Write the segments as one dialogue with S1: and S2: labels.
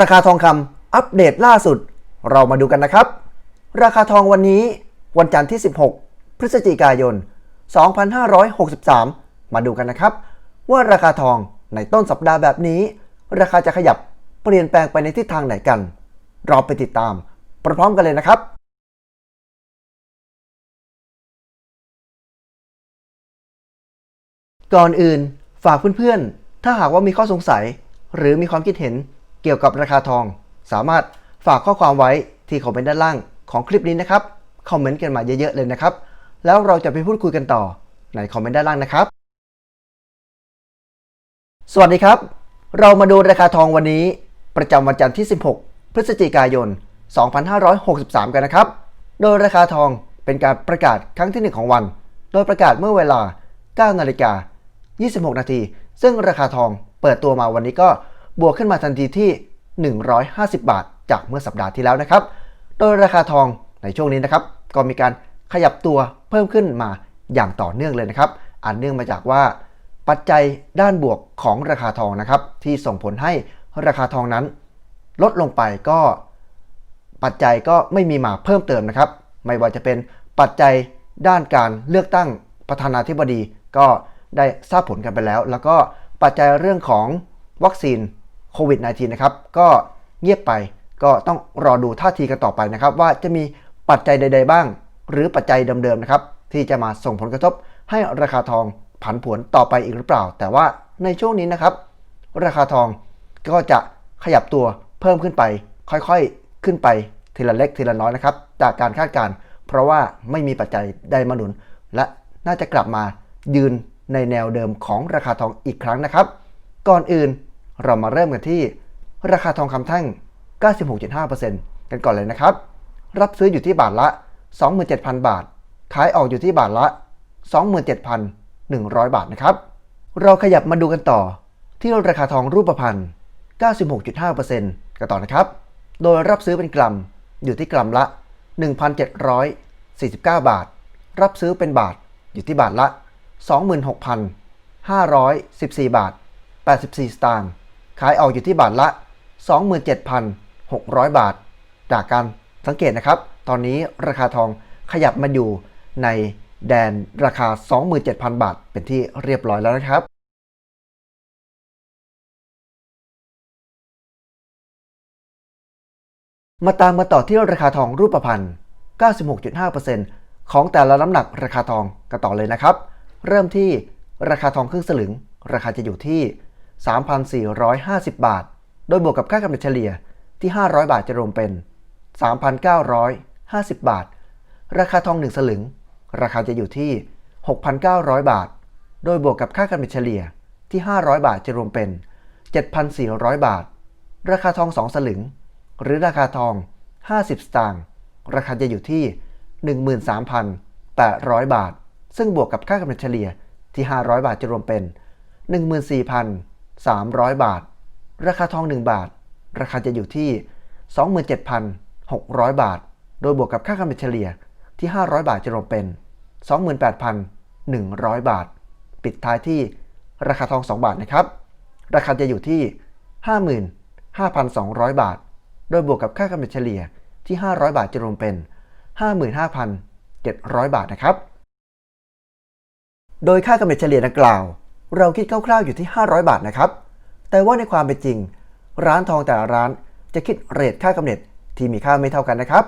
S1: ราคาทองคำอัปเดตล่าสุด เรามาดูกันนะครับ ราคาทองวันนี้ วันจันทร์ที่ 16 พฤศจิกายน 2563 มาดูกันนะครับ ว่าราคาทองในต้นสัปดาห์แบบนี้ ราคาจะขยับเปลี่ยนแปลงไปในทิศทางไหนกัน เราไปติดตามพร้อมๆกันเลยนะครับ ก่อนอื่นฝากเพื่อนๆ ถ้าหากว่ามีข้อสงสัย หรือมีความคิดเห็น เกี่ยวกับราคาทอง สามารถฝากข้อความไว้ที่คอมเมนต์ด้านล่างของคลิปนี้นะครับคอมเมนต์กันมาเยอะๆเลยนะครับ แล้วเราจะไปพูดคุยกันต่อในคอมเมนต์ด้านล่างนะครับ สวัสดีครับ เรามาดูราคาทองวันนี้ ประจำวันจันทร์ที่ 16 พฤศจิกายน 2563 กันนะครับ โดยราคาทองเป็นการประกาศครั้งที่ 1 ของวัน โดยประกาศเมื่อเวลา 9 นาฬิกา 26 นาที ซึ่งราคาทองเปิดตัวมาวันนี้ก็ บวกขึ้นมาทันทีที่ 150 บาท จากเมื่อสัปดาห์ที่แล้วนะครับ โดยราคาทองในช่วงนี้นะครับ ก็มีการขยับตัวเพิ่มขึ้นมาอย่างต่อเนื่องเลยนะครับ อันเนื่องมาจากว่า ปัจจัยด้านบวกของราคาทองนะครับ ที่ส่งผลให้ราคาทองนั้น ลดลงไปก็ปัจจัยก็ไม่มีมาเพิ่มเติมนะครับ ไม่ว่าจะเป็นปัจจัยด้านการเลือกตั้งประธานาธิบดีก็ได้ทราบผลกันไปแล้ว แล้วก็ปัจจัยเรื่องของวัคซีน โควิด -19 นะครับก็เงียบไปก็ต้องรอดูท่าทีกันต่อไปนะครับ ว่าจะมีปัจจัยใด ๆ บ้าง หรือปัจจัยเดิมๆนะครับที่จะมาส่งผลกระทบให้ราคาทองผันผวนต่อไปอีกหรือเปล่า แต่ว่าในช่วงนี้นะครับ ราคาทองก็จะขยับตัวเพิ่มขึ้นไป ค่อยๆขึ้นไปทีละเล็กทีละน้อยนะครับ จากการคาดการณ์เพราะว่าไม่มีปัจจัยใดมาหนุน และน่าจะกลับมายืนในแนวเดิมของราคาทองอีกครั้งนะครับ ก่อนอื่น เรามาเริ่มกันที่ ราคาทองคำแท่ง 96.5%กันก่อนเลยนะครับ รับซื้ออยู่ที่บาทละ 27,000 บาท ขายออกอยู่ที่บาทละ 27,100 บาทนะครับ เราขยับมาดูกันต่อ ที่ราคาทองรูปพรรณ 96.5%กันต่อนะครับ โดยรับซื้อเป็นกรัมอยู่ที่กรัมละ 1,749 บาท รับซื้อเป็นบาทอยู่ที่บาทละ 26,514 บาท 84 สตางค์ ขายออกอยู่ที่บาทละ 27,600 บาท จากการสังเกตนะครับ ตอนนี้ราคาทองขยับมาอยู่ในแดนราคา 27,000 บาท เป็นที่เรียบร้อยแล้วนะครับมาตามมาต่อที่ราคาทองรูปพรรณ 96.5%ของแต่ละน้ำหนักราคาทองกันต่อเลยนะครับ เริ่มที่ราคาทองครึ่งสลึง ราคาจะอยู่ที่ 3,450 บาท โดยบวกกับค่ากำเนิดเฉลี่ยที่ 500 บาทจะรวมเป็น 3,950 บาท ราคาทอง 1 สลึง ราคาจะอยู่ที่ 6,900 บาท โดยบวกกับค่ากำเนิดเฉลี่ยที่ 500 บาทจะรวมเป็น 7,400 บาท ราคาทอง 2 สลึง หรือราคาทอง 50 สตางค์ ราคาจะอยู่ที่ 13,800 บาท ซึ่งบวกกับค่ากำเนิดเฉลี่ยที่ 500 บาทจะรวมเป็น 300 บาท ราคาทอง 1 บาท ราคาจะอยู่ที่ 27,600 บาท โดยบวกกับค่ากำเนิดเฉลี่ยที่ 500 บาทจะรวมเป็น 28,100 บาท ปิดท้ายที่ราคาทอง 2 บาทนะครับ ราคาจะอยู่ที่ 55,200 บาท โดยบวกกับค่ากำเนิดเฉลี่ยที่ 500 บาทจะรวมเป็น 55,700 บาทนะครับ โดยค่ากำเนิดเฉลี่ยดังกล่าว เราคิดคร่าวๆอยู่ที่ 500 บาทนะครับ แต่ว่าในความเป็นจริง ร้านทองแต่ละร้านจะคิดเรทค่ากำเนิดที่มีค่าไม่เท่ากันนะครับ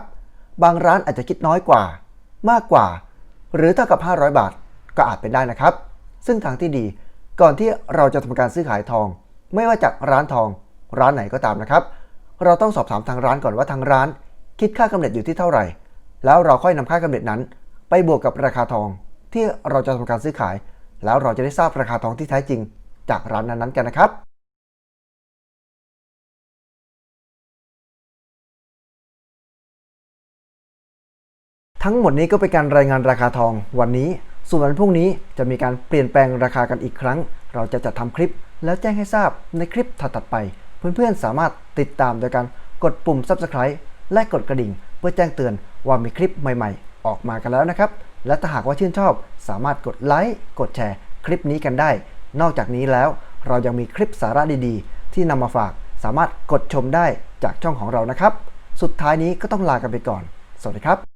S1: บางร้านอาจจะคิดน้อยกว่า มากกว่า หรือเท่ากับ 500 บาทก็อาจเป็นได้นะครับ ซึ่งทางที่ดีก่อนที่เราจะทำการซื้อขายทอง ไม่ว่าจากร้านทองร้านไหนก็ตามนะครับ เราต้องสอบถามทางร้านก่อนว่าทางร้าน คิดค่ากำเนิดอยู่ที่เท่าไหร่ แล้วเราค่อยนำค่ากำเนิดนั้น ไปบวกกับราคาทองที่เราจะทำการซื้อขาย แล้วเราจะได้ทราบราคาทองที่แท้จริง จากร้านนั้นๆกันนะครับทั้งหมดนี้ก็เป็นการรายงานราคาทองวันนี้ ส่วนวันพรุ่งนี้จะมีการเปลี่ยนแปลงราคากันอีกครั้ง เราจะจัดทำคลิป แล้วแจ้งให้ทราบในคลิปถัดๆไป เพื่อนๆสามารถติดตามโดยการกดปุ่ม Subscribe และกดกระดิ่ง เพื่อแจ้งเตือนว่ามีคลิปใหม่ๆ ออกมากันแล้วนะครับ และถ้าหากว่าชื่นชอบ สามารถกดไลค์กดแชร์ คลิปนี้กันได้ นอกจากนี้แล้วเรายังมีคลิปสาระดีๆ ที่นำมาฝากสามารถกดชมได้จากช่องของเรานะครับ สุดท้ายนี้ก็ต้องลากันไปก่อน สวัสดีครับ